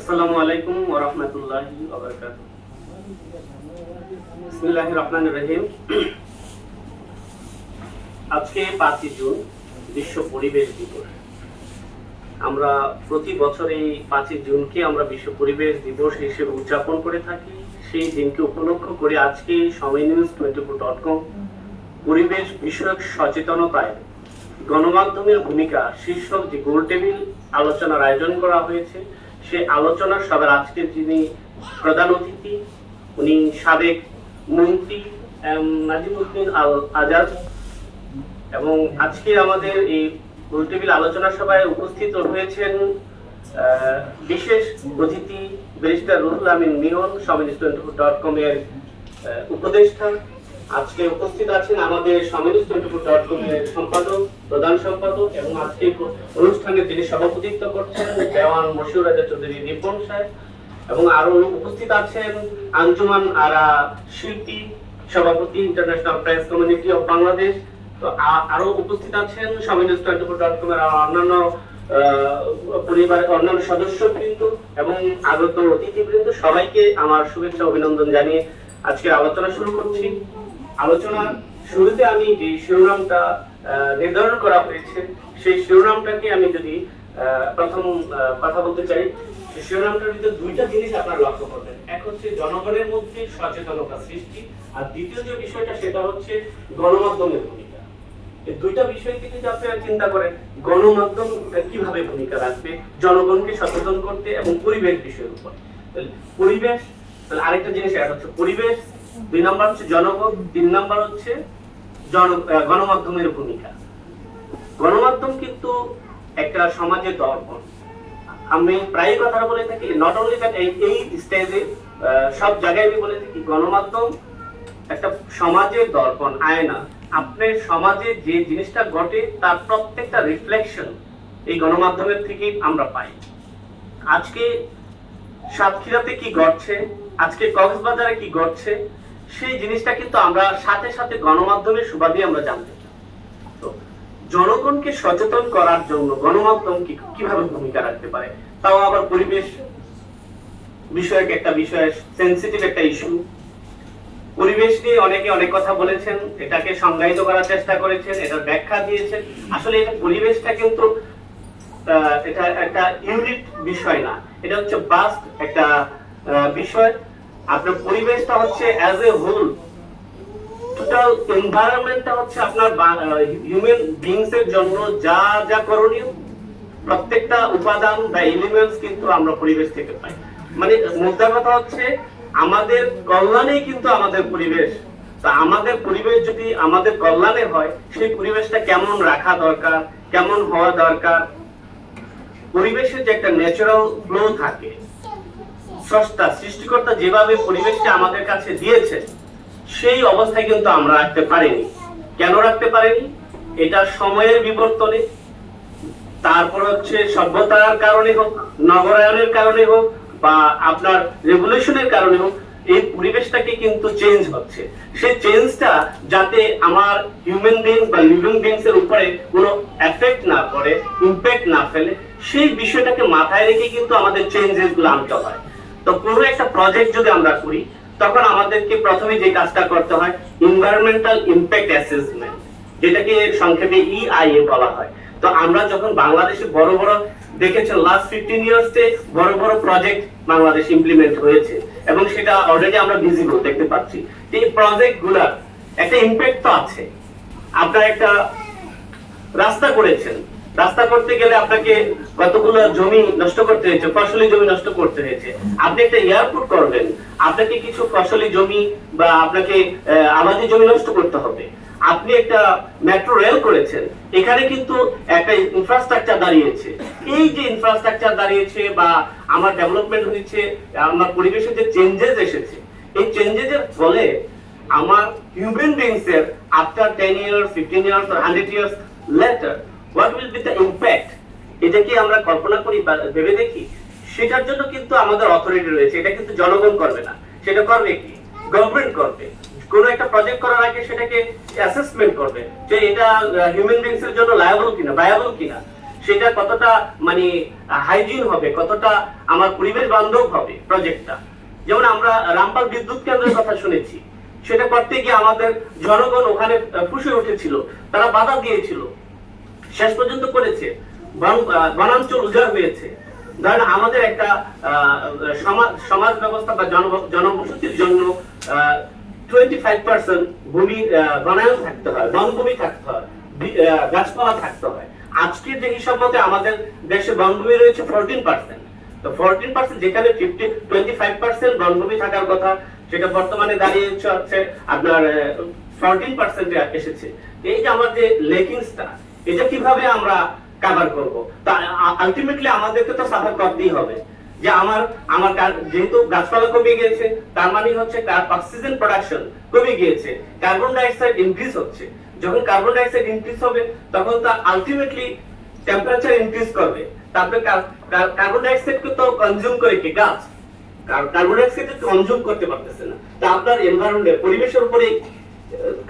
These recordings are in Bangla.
আসসালামু আলাইকুম ওয়া বিসমিল্লাহির রহমানির রহিম। আজকে জুন, বিশ্ব পরিবেশ দিবস। আমরা প্রতি বছর এই জুনকে আমরা বিশ্ব পরিবেশ দিবস হিসেবে উদযাপন করে থাকি। সেই দিনকে উপলক্ষ করে আজকে Somoy news twenty four dot com পরিবেশ বিষয়ক সচেতনতায় গণমাধ্যমের ভূমিকা, শীর্ষক যে গোল টেবিল আলোচনার আয়োজন করা হয়েছে সেই আলোচনার সবার আজকের যিনি প্রধান অতিথি, উনি সাবেক মন্ত্রী নাজিমুদ্দিন আল আজাদ। এবং আজকে আমাদের এই গোল টেবিল আলোচনা সভায় উপস্থিত হয়েছেন বিশেষ অতিথি ব্যারিস্টার রুহুল আমিন মিলন সমিনি ডট কম এর উপদেষ্টা। আজকে উপস্থিত আছেন আমাদের সম্পাদক, প্রধান সম্পাদক এবং আজকে অনুষ্ঠানে যিনি সভাপতিত্ব করছেন দেওয়ান মশিউর রাজা চৌধুরী সাহেব এবং আরও উপস্থিত আছেন আঞ্জুমান আরা শিল্পী, সভাপতি international press community of Bangladesh. তো আরও উপস্থিত আছেন ডট কম এর অন্যান্য পরিবারের অন্যান্য এবং আগত অতিথিবৃন্দ সবাইকে আমার শুভেচ্ছা অভিনন্দন জানিয়ে আজকে আলোচনা শুরু করছি। আলোচনার শুরুতে আমি যে শিরোনামটা নির্ধারণ করা হয়েছে, সেই শিরোনামটাকে আমি যদি প্রথম কথা বলতে চাই শিরোনামটার ভিতরে দুইটা জিনিস আপনারা লক্ষ্য করবেন। এক হচ্ছে জনগণের মধ্যে সচেতনতা সৃষ্টি, আর দ্বিতীয় যে বিষয়টা, সেটা হচ্ছে গণমাধ্যমের ভূমিকা। এই দুইটা বিষয় থেকে যদি আপনারা চিন্তা করেন, গণমাধ্যম কীভাবে ভূমিকা রাখবে, জনগণকে সচেতন করতে এবং পরিবেশ বিষয়ের উপর। পরিবেশ, তাহলে আরেকটা জিনিস অ্যাড হচ্ছে, পরিবেশ দুই নাম্বার হচ্ছে জনগণ তিন নাম্বার হচ্ছে গণমাধ্যমের ভূমিকা। গণমাধ্যম কিন্তু একটা সমাজের দর্পণ। আমি প্রায় কথা বলে থাকি নট অনলি এই স্টেজে সব জায়গায় আমি বলে থাকি, গণমাধ্যম একটা সমাজের দর্পণ, আয়না। আপনার সমাজে যে জিনিসটা ঘটে, তার প্রত্যেকটা রিফ্লেকশন এই গণমাধ্যমের থেকেই আমরা পাই। আজকে সাতক্ষীরাতে কি ঘটছে? আজকে কক্সবাজারে কি ঘটছে? সেই জিনিসটা কিন্তু আমরা সাথে সাথে গণমাধ্যমের সুবাদে আমরা জানতে তো জনগণকে সচেতন করার জন্য গণমাধ্যম কীভাবে ভূমিকা রাখতে পারে? তাও আবার পরিবেশ বিষয়ক একটা বিষয় সেন্সিটিভ একটা ইস্যু পরিবেশ নিয়ে অনেকে অনেক কথা বলেছেন, এটাকে সংজ্ঞায়িত করার চেষ্টা করেছেন, এটার ব্যাখ্যা দিয়েছেন। আসলে এটা পরিবেশটা কিন্তু এটা একটা ইউনিট বিষয় না। এটা হচ্ছে বাস্ট একটা বিষয়। আপনার পরিবেশটা হচ্ছে অ্যাজ এ হোল টোটাল এনভায়রনমেন্টটা হচ্ছে আপনার হিউম্যান বিংস এর জন্য যা যা করণীয়, প্রত্যেকটা উপাদান বা এলিমেন্টস কিন্তু আমরা পরিবেশ থেকে পাই। মানে কথা হচ্ছে আমাদের কল্যাণেই কিন্তু আমাদের পরিবেশ। তা আমাদের পরিবেশ যদি আমাদের কল্যাণে হয়, সেই পরিবেশটা কেমন রাখা দরকার, কেমন হওয়া দরকার? পরিবেশের যে একটা ন্যাচারাল ফ্লো থাকে স্রষ্টা সৃষ্টিকর্তা যেভাবে পরিবেশকে আমাদের কাছে দিয়েছে সেই অবস্থায় কিন্তু আমরা রাখতে পারিনি। কেন রাখতে পারিনি? এটা সময়ের বিবর্তনে, তারপর হচ্ছে সভ্যতার কারণে হোক, নগরায়নের কারণে হোক, বা আপনার রেভলিউশনের কারণে হোক, এই পরিবেশটাকে কিন্তু চেঞ্জ হচ্ছে। সেই চেঞ্জটা যাতে আমার হিউম্যান বিংস বা লিভিং বিংস এর উপরে কোনো এফেক্ট না করে ইম্প্যাক্ট না ফেলে, সেই বিষয়টাকে মাথায় রেখে কিন্তু আমাদের চেঞ্জেসগুলো আনতে হয়। তো কোনো একটা প্রজেক্ট যদি আমরা করি, তখন আমাদেরকে প্রথমে যে কাজটা করতে হয় এনভায়রনমেন্টাল ইম্প্যাক্ট অ্যাসেসমেন্ট যেটাকে সংক্ষেপে ইআইএ বলা হয়। তো আমরা যখন বাংলাদেশে বড় বড় দেখেছেন লাস্ট ফিফটিন ইয়ার্সে বড় বড় প্রজেক্ট বাংলাদেশ ইমপ্লিমেন্ট হয়েছে এবং সেটা অলরেডি আমরা ভিজিবল দেখতে পাচ্ছি। এই প্রজেক্টগুলার একটা ইম্প্যাক্ট তো আছে। আপনার একটা রাস্তা করেছেন রাস্তা করতে গেলে আপনাকে কতগুলো জমি নষ্ট করতে হয়েছে, ফসলি জমি নষ্ট করতে হয়েছে। আপনি একটা এয়ারপোর্ট করবেন আপনাকে কিছু ফসলি জমি বা আপনাকে আবাদি জমি নষ্ট করতে হবে। আপনি একটা মেট্রো রেল করেছেন, এখানে কিন্তু একটা ইনফ্রাস্ট্রাকচার দাঁড়িয়েছে। এই যে ইনফ্রাস্ট্রাকচার দাঁড়িয়েছে বা আমার ডেভেলপমেন্ট হয়েছে, আমার পরিবেশে যে চেঞ্জেস এসেছে, এই চেঞ্জেসের ফলে আমার হিউম্যান বিংস এর after ten years fifteen years hundred years later what will be the impact এটা কি আমরা কল্পনা করি ভেবে দেখি? সেটার জন্য কিন্তু আমাদের অথরিটি রয়েছে। এটা কিন্তু জনগণ করবে না। সেটা করবে কি? গভর্নমেন্ট করবে। কোন একটা প্রজেক্ট করার আগে সেটাকে অ্যাসেসমেন্ট করবে যে এটা হিউম্যান বিংস এর জন্য লায়াবল কিনা ভায়াবল কিনা। সেটা কতটা মানে হাইজিন হবে, কতটা আমার পরিবেশ বান্ধব হবে প্রজেক্টটা যেমন আমরা রামপাল বিদ্যুৎ কেন্দ্রের কথা শুনেছি। সেটা করতে গিয়ে আমাদের জনগণ ওখানে ফুসে উঠেছিল। তারা বাধা দিয়েছিল। শেষ পর্যন্ত করেছে। বনাঞ্চল উজাড় হয়েছে। ধরেন আমাদের একটা সমাজ ব্যবস্থা বা জন- জনবসতির জন্য টোয়েন্টি ফাইভ পার্সেন্ট ভূমি বনায়ন থাকতে হয়, বনভূমি থাকতে হয় গাছপালা থাকতে হয়। আজকের যে হিসাব মতে আমাদের দেশে বনভূমি রয়েছে ফোরটিন পার্সেন্ট তো ফোরটিন পার্সেন্ট যেখানে ফিফটি টোয়েন্টি ফাইভ পার্সেন্ট বনভূমি থাকার কথা, সেটা বর্তমানে দাঁড়িয়ে হচ্ছে আপনার ফোরটিন পার্সেন্টে এসেছে। এই যে আমার যে লেকিংসটা এটা কীভাবে আমরা কাভার করব? তা আলটিমেটলি আমাদেরকে তো সাফার করতেই হবে। যে আমার আমার যেহেতু গাছপালা কমে গিয়েছে, তার মানে হচ্ছে অক্সিজেন প্রোডাকশন কমে গিয়েছে কার্বন ডাইঅক্সাইড ইনক্রিজ হচ্ছে। যখন কার্বন ডাইঅক্সাইড ইনক্রিজ হবে, তখন তা আলটিমেটলি টেম্পারেচার ইনক্রিজ করবে। তারপরে কার্বন ডাইঅক্সাইডকে তো কনজিউম করে কি? গাছ। কার্বন ডাইঅক্সাইড কনজিউম করতে পারতেছে না। তা আপনার এনভায়রনমেন্ট পরিবেশের উপরে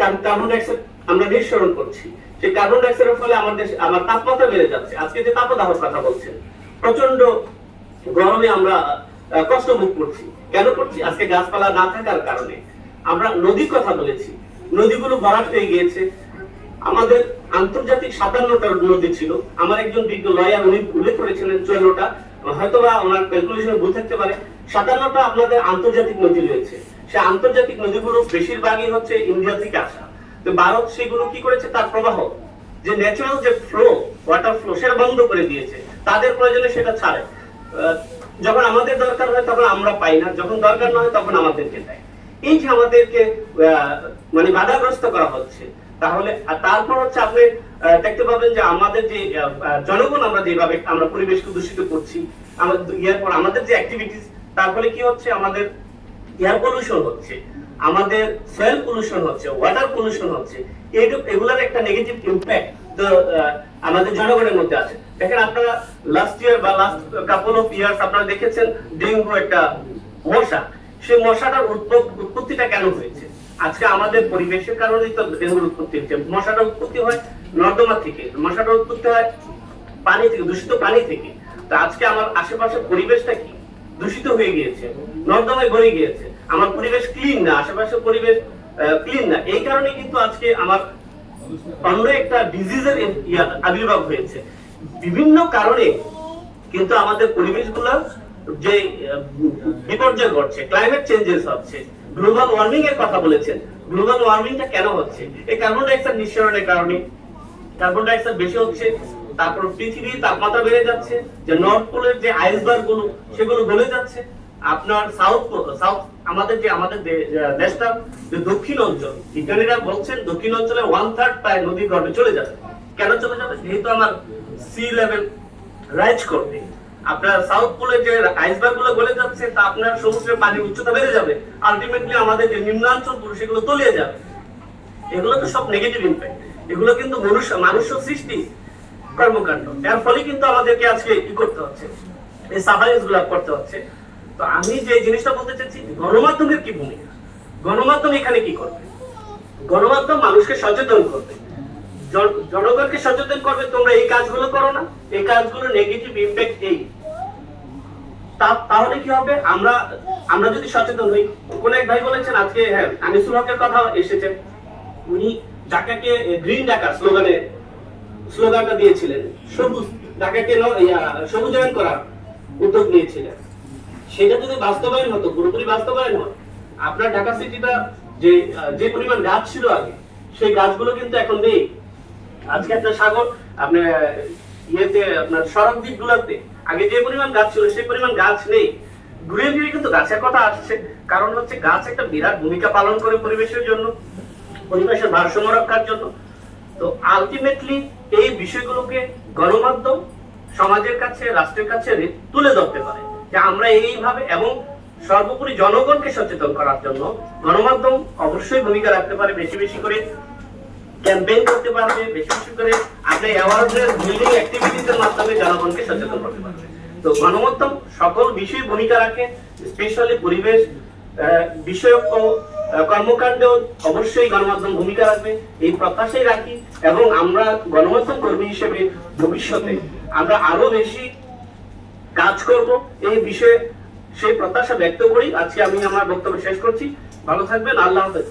কার্বন ডাইঅক্সাইড আমরা নিঃসরণ করছি। সেই কার্বন ডাইঅক্সাইডের ফলে আমাদের আমার তাপমাত্রা বেড়ে যাচ্ছে। আজকে যে তাপদাহর কথা বলছেন প্রচণ্ড গরমে আমরা কষ্ট ভোগ করছি। কেন করছি? আজকে গাছপালা না থাকার কারণে। আমরা নদীর কথা বলেছি। নদীগুলো ভরাট হয়ে গিয়েছে। আমাদের আন্তর্জাতিক সাতান্নটা নদী ছিল। আমার একজন বিজ্ঞ লয়ার উনি উল্লেখ করেছিলেন চুয়ান্নটা। হয়তোবা ওনার ক্যালকুলেশন ভুল থাকতে পারে। সাতান্নটা আপনাদের আন্তর্জাতিক নদী রয়েছে। সে আন্তর্জাতিক নদীগুলো বেশিরভাগই হচ্ছে ইন্ডিয়া থেকে আসা। তো ভারত সেগুলো কি করেছে? তার প্রবাহ। যে ন্যাচারাল যে ফ্লো ওয়াটার ফ্লো সেটা বন্ধ করে দিয়েছে। তাদের প্রয়োজনে সেটা ছাড়ে। যখন আমাদের দরকার হয় তখন আমরা পাই না। যখন দরকার না হয় তখন আমাদেরকে দেয়। এই যে আমাদেরকে মানে বাধাগ্রস্ত করা হচ্ছে, তাহলে তারপর হচ্ছে আপনি দেখতে পাবেন যে আমাদের যে জনগণ আমরা যেভাবে, আমরা পরিবেশকে দূষিত করছি, আমাদের, ইয়ার পর আমাদের যে অ্যাক্টিভিটিস তার ফলে কি হচ্ছে? আমাদের এয়ার পলিউশন হচ্ছে। আমাদের সয়েল পলিউশন হচ্ছে ওয়াটার পলিউশন হচ্ছে এগুলোর একটা নেগেটিভ ইম্প্যাক্ট তো আমাদের জনগণের মধ্যে আছে। দেখেন আপনারা লাস্ট ইয়ার বা লাস্ট কাপল অফ ইয়ার্স আপনারা দেখেছেন ডেঙ্গু একটা মশা। সেই মশাটার উৎপ- উৎপত্তিটা কেন হয়েছে? আজকে আমাদের পরিবেশের কারণেই তো ডেঙ্গুর উৎপত্তি হচ্ছে। মশাটার উৎপত্তি হয় নর্দমা থেকে, মশাটার উৎপত্তি হয় পানি থেকে, দূষিত পানি থেকে। তো আজকে আমার আশেপাশের পরিবেশটা কি? দূষিত হয়ে গিয়েছে, নর্দমায় ভরে গিয়েছে। আমার পরিবেশ ক্লিন না, আশেপাশের পরিবেশ ক্লিন না। এই কারণে কিন্তু আজকে আমার অন্য একটা ডিজিজের আবির্ভাব হয়েছে। বিভিন্ন কারণে কিন্তু আমাদের পরিবেশগুলো যে বিপর্যয় ঘটছে ক্লাইমেট চেঞ্জেস হচ্ছে গ্লোবাল ওয়ার্মিং এর কথা বলেছেন গ্লোবাল ওয়ার্মিংটা কেন হচ্ছে? এই কার্বন ডাইঅক্সাইড নিঃসরণের কারণে। কার্বন ডাইঅক্সাইড বেশি হচ্ছে, তারপর পৃথিবীর তাপমাত্রা বেড়ে যাচ্ছে, যে নর্থ পোলের যে আইসবার্গগুলো, সেগুলো গলে যাচ্ছে। আপনার সাউথ সাউথ আমাদের যে, আমাদের দেশটা, যে দক্ষিণ অঞ্চল, বিজ্ঞানীরা বলছেন দক্ষিণ অঞ্চলে ওয়ান থার্ড প্রায় নদীর গর্ভে চলে যাবে। কেন চলে যাবে? যেহেতু আমার সি লেভেল রাইজ করবে। আপনার সাউথ পোলে যে আইসবার্গগুলো গলে যাচ্ছে, তা আপনার সমুদ্রের পানির উচ্চতা বেড়ে যাবে। আলটিমেটলি আমাদের যে নিম্নাঞ্চলগুলো সেগুলো তলিয়ে যাবে। এগুলো তো সব নেগেটিভ ইম্প্যাক্ট এগুলো কিন্তু মনুষ্য মানুষ সৃষ্টি কর্মকাণ্ড। এর ফলে কিন্তু আমাদেরকে আজকে কি করতে হচ্ছে। এই সাফারিজগুলা করতে হচ্ছে। তো আমি যে জিনিসটা বলতে চাচ্ছি, গণমাধ্যমের কি ভূমিকা? গণমাধ্যম এখানে কি করবে? গণমাধ্যম মানুষকে সচেতন করবে। জনগণকে সচেতন করবে, তোমরা এই কাজগুলো করো না। এই কাজগুলো নেগেটিভ ইম্প্যাক্ট এই। তাহলে কি হবে? আমরা আমরা যদি সচেতন হই, কোন এক ভাই বলেছেন আজকে হ্যাঁ আনিসুল হকের কথা এসেছে উনি ঢাকাকে গ্রিন ঢাকা স্লোগানে, স্লোগানটা দিয়েছিলেন। সবুজ, ঢাকাকে সবুজায়ন করার উদ্যোগ নিয়েছিলেন। সেটা যদি বাস্তবায়ন হতো, পুরোপুরি বাস্তবায়ন হয় আপনার ঢাকা সিটিটা যে যে পরিমাণ গাছ ছিল আগে, সেই গাছগুলো কিন্তু এখন নেই। আজকে আপনার সাগর আপনার ইয়েতে, আপনার সড়ক দ্বীপগুলোতে আগে যে পরিমাণ গাছ ছিল, সেই পরিমাণ গাছ নেই। ঘুরে ফিরে কিন্তু গাছের কথা আসছে। কারণ হচ্ছে গাছ একটা বিরাট ভূমিকা পালন করে পরিবেশের জন্য, পরিবেশের ভারসাম্য রক্ষার জন্য। তো আলটিমেটলি এই বিষয়গুলোকে গণমাধ্যম, সমাজের কাছে, রাষ্ট্রের কাছে তুলে ধরতে পারে। যে আমরা এইভাবে এবং সর্বোপরি জনগণকে সচেতন করার জন্য গণমাধ্যম অবশ্যই ভূমিকা রাখতে পারে, বেশি বেশি করে ক্যাম্পেইন করতে পারবে, বেশি বেশি করে আপনি অ্যাওয়ারনেস বিল্ডিং অ্যাক্টিভিটিস এর মাধ্যমে জনগণকে সচেতন করতে পারবে। তো গণমাধ্যম সকল বিষয়ে ভূমিকা রাখে স্পেশালি পরিবেশ বিষয়ক কর্মকাণ্ডেও অবশ্যই গণমাধ্যম ভূমিকা রাখবে। এই প্রত্যাশাই রাখি এবং আমরা গণমাধ্যম কর্মী হিসেবে ভবিষ্যতে আমরা আরও বেশি কাজ করব। এই বিষয়ে সেই প্রত্যাশা ব্যক্ত করি। আজকে আমি আমার বক্তব্য শেষ করছি। ভালো থাকবেন। আল্লাহ হাফেজ।